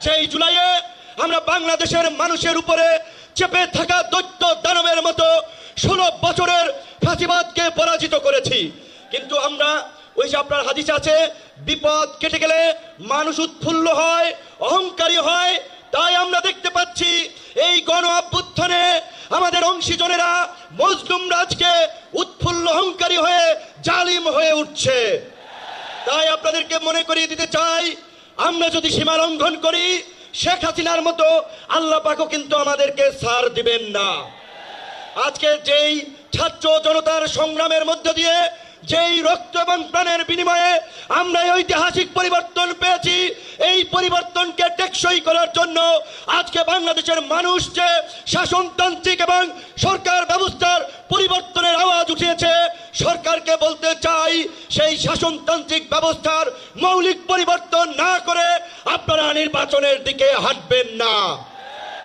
সেই জুলাইয়ে আমরা বাংলাদেশের মানুষের উপরে চেপে থাকা দৈত্য দানবের মতো ষোলো বছরের ফাঁসিবাদকে পরাজিত করেছি। কিন্তু আমরা ওই যে আপনার হাদিস আছে, বিপদ কেটে গেলে মানুষ উৎফুল্ল হয়, অহংকারী হয়, তাই আমরা দেখতে পাচ্ছি এই গণ অভ্যুত্থানে আমাদের অংশীজনেরা মজলুম রাজকে উৎফুল্ল অহংকারী হয়ে জালিম হয়ে উঠছে। তাই আপনাদেরকে মনে করিয়ে দিতে চাই আমরা যদি সীমা লঙ্ঘন করি, শেখ হাসিনার মতো আল্লাহ পাকও কিন্তু আমাদেরকে সার দিবেন না। আজকে যেই ছাত্র জনতার সংগ্রামের মধ্য দিয়ে যেই রক্ত এবং প্রাণের বিনিময়ে আমরা ঐতিহাসিক পরিবর্তন পেয়েছি, এই পরিবর্তনকে টেকসই করার জন্য আজকে বাংলাদেশের মানুষ যে শাসনতান্ত্রিক এবং সরকার ব্যবস্থার পরিবর্তনের আওয়াজ উঠিয়েছে, সরকারকে বলতে চাই সেই শাসনতান্ত্রিক ব্যবস্থার মৌলিক পরিবর্তন না করে আপনারা নির্বাচনের দিকে হাঁটবেন না।